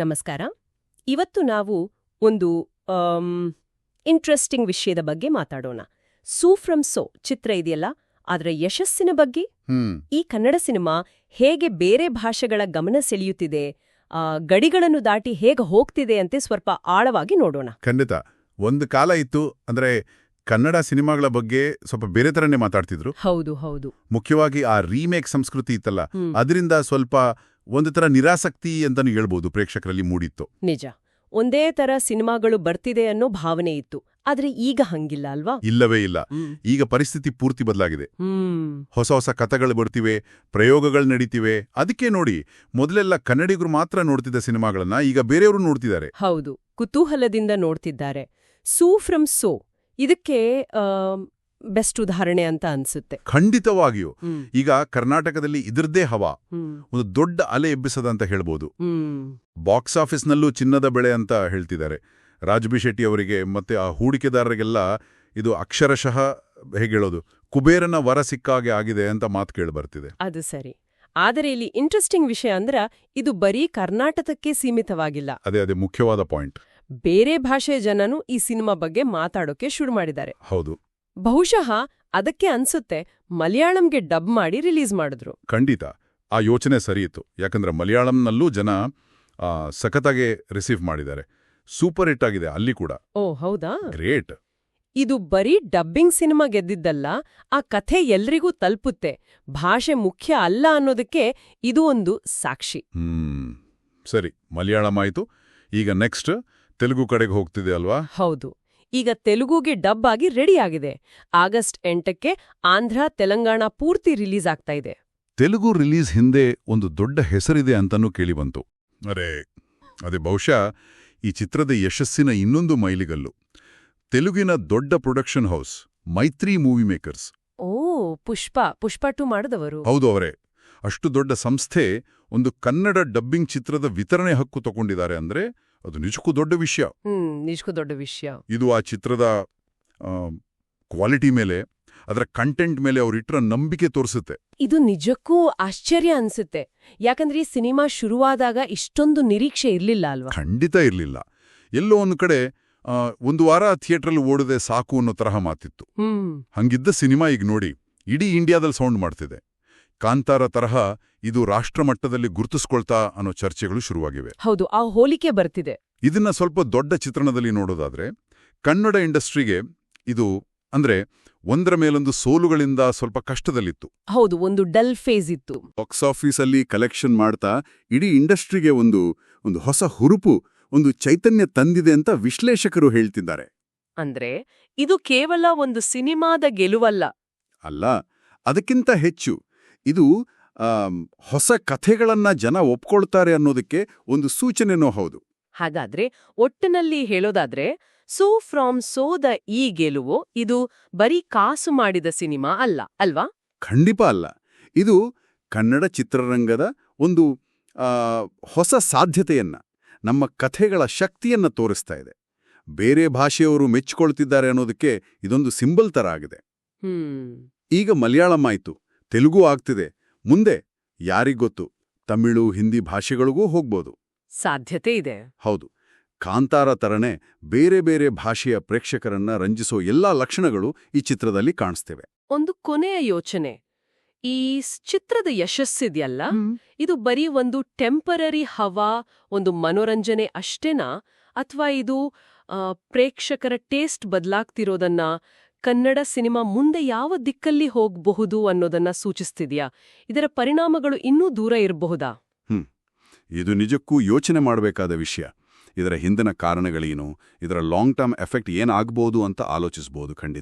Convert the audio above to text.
ನಮಸ್ಕಾರ. ಇವತ್ತು ನಾವು ಒಂದು ಇಂಟ್ರೆಸ್ಟಿಂಗ್ ವಿಷಯದ ಬಗ್ಗೆ ಮಾತಾಡೋಣ. ಸೂ ಫ್ರಮ್ ಸೋ ಚಿತ್ರ ಇದೆಯಲ್ಲ? ಅದರ ಯಶಸ್ಸಿನ ಬಗ್ಗೆ? ಈ ಕನ್ನಡ ಸಿನಿಮಾ ಹೇಗೆ ಬೇರೆ ಭಾಷೆಗಳ ಗಮನ ಸೆಳೆಯುತ್ತಿದೆ ಗಡಿಗಳನ್ನು ದಾಟಿ ಹೇಗೆ ಹೋಗ್ತಿದೆ ಅಂತ ಸ್ವಲ್ಪ ಆಳವಾಗಿ ನೋಡೋಣ. ಖಂಡಿತ. ಒಂದು ಕಾಲ ಇತ್ತು ಅಂದ್ರೆ ಕನ್ನಡ ಸಿನಿಮಾಗಳ ಬಗ್ಗೆ ಸ್ವಲ್ಪ ಬೇರೆ ತರನೇ ಮಾತಾಡ್ತಿದ್ರು. ಹೌದು ಹೌದು. ಮುಖ್ಯವಾಗಿ ಆ ರೀಮೇಕ್ ಸಂಸ್ಕೃತಿ ಇತ್ತಲ್ಲ. ಅದರಿಂದ ಸ್ವಲ್ಪ ಒಂದು ತರ ನಿರಾಸಕ್ತಿ ಅಂತಾನು ಹೇಳ್ಬೋದು ಪ್ರೇಕ್ಷಕರಲ್ಲಿ ಮೂಡಿತ್ತು. ನಿಜ. ಒಂದೇ ತರ ಸಿನಿಮಾಗಳು ಬರ್ತಿದೆ ಅನ್ನೋ ಭಾವನೆ ಇತ್ತು. ಆದ್ರೆ ಈಗ ಹಂಗಿಲ್ಲ ಅಲ್ವಾ? ಇಲ್ಲವೇ ಇಲ್ಲ. ಈಗ ಪರಿಸ್ಥಿತಿ ಪೂರ್ತಿ ಬದಲಾಗಿದೆ. ಹೊಸ ಹೊಸ ಕಥೆಗಳು ಬರ್ತಿವೆ ಪ್ರಯೋಗಗಳು ನಡೀತಿವೆ. ಅದಕ್ಕೆ ನೋಡಿ ಮೊದಲೆಲ್ಲ ಕನ್ನಡಿಗರು ಮಾತ್ರ ನೋಡ್ತಿದ್ದ ಸಿನಿಮಾಗಳನ್ನ ಈಗ ಬೇರೆಯವರು ನೋಡ್ತಿದ್ದಾರೆ. ಹೌದು. ಕುತೂಹಲದಿಂದ ನೋಡ್ತಿದ್ದಾರೆ. ಸೂ ಫ್ರಮ್ ಸೋ. ಇದಕ್ಕೆ ಬೆಸ್ಟ್ ಉದಾಹರಣೆ ಅಂತ ಅನ್ಸುತ್ತೆ. ಖಂಡಿತವಾಗಿಯೂ. ಈಗ ಕರ್ನಾಟಕದಲ್ಲಿ ಇದರದ್ದೇ ಹವಾ. ಒಂದು ದೊಡ್ಡ ಅಲೆ ಎಬ್ಬಿಸದಂತ ಹೇಳ್ಬೋದು. ಹ್ಮ್. ಬಾಕ್ಸ್ ಆಫೀಸ್ನಲ್ಲೂ ಚಿನ್ನದ ಬೆಳೆ ಅಂತ ಹೇಳ್ತಿದ್ದಾರೆ. ರಾಜಬಿ ಶೆಟ್ಟಿ ಅವರಿಗೆ ಮತ್ತೆ ಆ ಹೂಡಿಕೆದಾರರಿಗೆಲ್ಲ ಇದು ಅಕ್ಷರಶಃ ಹೇಗೆ ಹೇಳೋದು? ಕುಬೇರನ ವರ ಸಿಕ್ಕಾಗೆ ಆಗಿದೆ ಅಂತ ಮಾತು ಕೇಳಿ ಬರ್ತಿದೆ. ಅದು ಸರಿ. ಆದರೆ ಇಲ್ಲಿ ಇಂಟ್ರೆಸ್ಟಿಂಗ್ ವಿಷಯ ಅಂದ್ರ ಇದು ಬರೀ ಕರ್ನಾಟಕಕ್ಕೆ ಸೀಮಿತವಾಗಿಲ್ಲ. ಅದೇ ಅದೇ ಮುಖ್ಯವಾದ ಪಾಯಿಂಟ್ ಬೇರೆ ಭಾಷೆಯ ಜನನು ಈ ಸಿನಿಮಾ ಬಗ್ಗೆ ಮಾತಾಡೋಕೆ ಶುರು ಮಾಡಿದ್ದಾರೆ. ಹೌದು. ಬಹುಶಃ ಅದಕ್ಕೆ ಅನ್ಸುತ್ತೆ ಮಲಯಾಳಂಗೆ ಡಬ್ ಮಾಡಿ ರಿಲೀಸ್ ಮಾಡಿದ್ರು. ಖಂಡಿತ. ಆ ಯೋಚನೆ ಸರಿಯಿತು ಯಾಕಂದ್ರೆ ಮಲಯಾಳಂನಲ್ಲೂ ಜನ ಸಖತ್ತಾಗೆ ರಿಸೀವ್ ಮಾಡಿದ್ದಾರೆ. ಸೂಪರ್ ಹಿಟ್ ಆಗಿದೆ ಅಲ್ಲಿ ಕೂಡ. ಓ ಹೌದಾ? ಗ್ರೇಟ್. ಇದು ಬರೀ ಡಬ್ಬಿಂಗ್ ಸಿನಿಮಾ ಗೆದ್ದಿದ್ದಲ್ಲ ಆ ಕಥೆ ಎಲ್ರಿಗೂ ತಲುಪುತ್ತೆ. ಭಾಷೆ ಮುಖ್ಯ ಅಲ್ಲ ಅನ್ನೋದಕ್ಕೆ ಇದು ಒಂದು ಸಾಕ್ಷಿ. ಹ್ಮ್ ಸರಿ. ಮಲಯಾಳಂ ಆಯ್ತು. ಈಗ ನೆಕ್ಸ್ಟ್ ತೆಲುಗು ಕಡೆಗೆ ಹೋಗ್ತಿದೆ ಅಲ್ವಾ? ಹೌದು. ಈಗ ತೆಲುಗುಗೆ ಡಬ್ ಆಗಿ ರೆಡಿ ಆಗಿದೆ. ಆಗಸ್ಟ್ ಎಂಟಕ್ಕೆ ಆಂಧ್ರ ತೆಲಂಗಾಣ ಪೂರ್ತಿ ರಿಲೀಸ್ ಆಗ್ತಾ ಇದೆ. ತೆಲುಗು ರಿಲೀಸ್ ಹಿಂದೆ ಒಂದು ದೊಡ್ಡ ಹೆಸರಿದೆ ಅಂತನೂ ಕೇಳಿಬಂತು ಅರೆ ಅದೇ ಬಹುಶಃ ಈ ಚಿತ್ರದ ಯಶಸ್ಸಿನ ಇನ್ನೊಂದು ಮೈಲಿಗಲ್ಲು. ತೆಲುಗಿನ ದೊಡ್ಡ production house Mythri movie makers ಓ ಪುಷ್ಪ ಪುಷ್ಪ ಟು ಮಾಡಿದವರು. ಹೌದು ಅವರೇ. ಅಷ್ಟು ದೊಡ್ಡ ಸಂಸ್ಥೆ ಒಂದು ಕನ್ನಡ ಡಬ್ಬಿಂಗ್ ಚಿತ್ರದ ವಿತರಣೆ ಹಕ್ಕು ತಗೊಂಡಿದ್ದಾರೆ ಅಂದ್ರೆ ಅದು ನಿಜಕ್ಕೂ ದೊಡ್ಡ ವಿಷಯ. ನಿಜಕ್ಕೂ ದೊಡ್ಡ ವಿಷಯ. ಇದು ಆ ಚಿತ್ರದ ಕ್ವಾಲಿಟಿ ಮೇಲೆ ಅದರ ಕಂಟೆಂಟ್ ಮೇಲೆ ಅವರಿಟ್ಟರ ನಂಬಿಕೆ ತೋರಿಸುತ್ತೆ. ಇದು ನಿಜಕ್ಕೂ ಆಶ್ಚರ್ಯ ಅನ್ಸುತ್ತೆ. ಯಾಕಂದ್ರೆ ಈ ಸಿನಿಮಾ ಶುರುವಾದಾಗ ಇಷ್ಟೊಂದು ನಿರೀಕ್ಷೆ ಇರಲಿಲ್ಲ ಅಲ್ವಾ? ಖಂಡಿತ ಇರಲಿಲ್ಲ. ಎಲ್ಲೋ ಒಂದು ಕಡೆ ಒಂದು ವಾರ ಥಿಯೇಟ್ರಲ್ಲಿ ಓಡದೆ ಸಾಕು ಅನ್ನೋ ತರಹ ಮಾತಿತ್ತು. ಹಂಗಿದ್ದ ಸಿನಿಮಾ ಈಗ ನೋಡಿ ಇಡೀ ಇಂಡಿಯಾದಲ್ಲಿ ಸೌಂಡ್ ಮಾಡ್ತಿದೆ. ಕಾಂತಾರ ತರಹ ಇದು ರಾಷ್ಟ್ರಮಟ್ಟದಲ್ಲಿ ಗುರುತಿಸ್ಕೊಳ್ತಾ ಅನ್ನೋ ಚರ್ಚೆಗಳು ಶುರುವಾಗಿವೆ. ಹೌದು ಆ ಹೋಲಿಕೆ ಬರ್ತಿದೆ. ಇದನ್ನ ಸ್ವಲ್ಪ ದೊಡ್ಡ ಚಿತ್ರಣದಲ್ಲಿ ನೋಡೋದಾದ್ರೆ ಕನ್ನಡ ಇಂಡಸ್ಟ್ರಿಗೆ ಇದು ಅಂದ್ರೆ ಒಂದರ ಮೇಲೊಂದು ಸೋಲುಗಳಿಂದ ಸ್ವಲ್ಪ ಕಷ್ಟದಲ್ಲಿತ್ತು. ಹೌದು ಒಂದು ಡಲ್ ಫೇಸ್ ಇತ್ತು. ಬಾಕ್ಸ್ ಆಫೀಸಲ್ಲಿ ಕಲೆಕ್ಷನ್ ಮಾಡ್ತಾ ಇಡೀ ಇಂಡಸ್ಟ್ರಿಗೆ ಒಂದು ಒಂದು ಹೊಸ ಹುರುಪು ಒಂದು ಚೈತನ್ಯ ತಂದಿದೆ ಅಂತ ವಿಶ್ಲೇಷಕರು ಹೇಳ್ತಿದ್ದಾರೆ. ಅಂದ್ರೆ ಇದು ಕೇವಲ ಒಂದು ಸಿನಿಮಾದ ಗೆಲುವಲ್ಲ. ಅಲ್ಲ ಅದಕ್ಕಿಂತ ಹೆಚ್ಚು. ಇದು ಹೊಸ ಕಥೆಗಳನ್ನ ಜನ ಒಪ್ಕೊಳ್ತಾರೆ ಅನ್ನೋದಕ್ಕೆ ಒಂದು ಸೂಚನೆನೂ ಹೌದು. ಹಾಗಾದ್ರೆ ಒಟ್ಟಿನಲ್ಲಿ ಹೇಳೋದಾದ್ರೆ ಸೋ ಫ್ರಾಮ್ ದ ಈ ಗೆಲುವು ಇದು ಬರೀ ಕಾಸು ಮಾಡಿದ ಸಿನಿಮಾ ಅಲ್ಲ ಅಲ್ವಾ? ಖಂಡಿತ ಅಲ್ಲ. ಇದು ಕನ್ನಡ ಚಿತ್ರರಂಗದ ಒಂದು ಹೊಸ ಸಾಧ್ಯತೆಯನ್ನ ನಮ್ಮ ಕಥೆಗಳ ಶಕ್ತಿಯನ್ನ ತೋರಿಸ್ತಾ ಇದೆ. ಬೇರೆ ಭಾಷೆಯವರು ಮೆಚ್ಚಿಕೊಳ್ತಿದ್ದಾರೆ ಅನ್ನೋದಕ್ಕೆ ಇದೊಂದು ಸಿಂಬಲ್ ತರ ಆಗಿದೆ. ಈಗ ಮಲಯಾಳಂ ಆಯ್ತು. ತೆಲುಗು ಆಗ್ತಿದೆ. ಮುಂದೆ ಯಾರಿಗೊತ್ತು ತಮಿಳು ಹಿಂದಿ ಭಾಷೆಗಳಿಗೂ ಹೋಗ್ಬೋದು. ಸಾಧ್ಯತೆ ಇದೆ. ಹೌದು. ಕಾಂತಾರ ತರನೇ ಬೇರೆ ಬೇರೆ ಭಾಷೆಯ ಪ್ರೇಕ್ಷಕರನ್ನ ರಂಜಿಸೋ ಎಲ್ಲಾ ಲಕ್ಷಣಗಳು ಈ ಚಿತ್ರದಲ್ಲಿ ಕಾಣಿಸ್ತೇವೆ. ಒಂದು ಕೊನೆಯ ಯೋಚನೆ. ಈ ಸ್- ಚಿತ್ರದ ಯಶಸ್ಸಿದೆಯಲ್ಲ ಇದು ಬರೀ ಒಂದು ಟೆಂಪರರಿ ಹವಾ ಒಂದು ಮನೋರಂಜನೆ ಅಷ್ಟೇನಾ? ಅಥವಾ ಇದು ಪ್ರೇಕ್ಷಕರ ಟೇಸ್ಟ್ ಬದಲಾಗ್ತಿರೋದನ್ನ ಕನ್ನಡ ಸಿನಿಮಾ ಮುಂದೆ ಯಾವ ದಿಕ್ಕಲ್ಲಿ ಹೋಗಬಹುದು ಅನ್ನೋದನ್ನ ಸೂಚಿಸ್ತಿದ್ಯಾ? ಇದರ ಪರಿಣಾಮಗಳು ಇನ್ನೂ ದೂರ ಇರಬಹುದಾ? ಇದು ನಿಜಕ್ಕೂ ಯೋಚನೆ ಮಾಡಬೇಕಾದ ವಿಷಯ. ಇದರ ಹಿಂದಿನ ಕಾರಣಗಳೇನು? ಇದರ ಲಾಂಗ್ ಟರ್ಮ್ ಎಫೆಕ್ಟ್ ಏನಾಗಬಹುದು ಅಂತ ಆಲೋಚಿಸಬಹುದು ಖಂಡಿತ.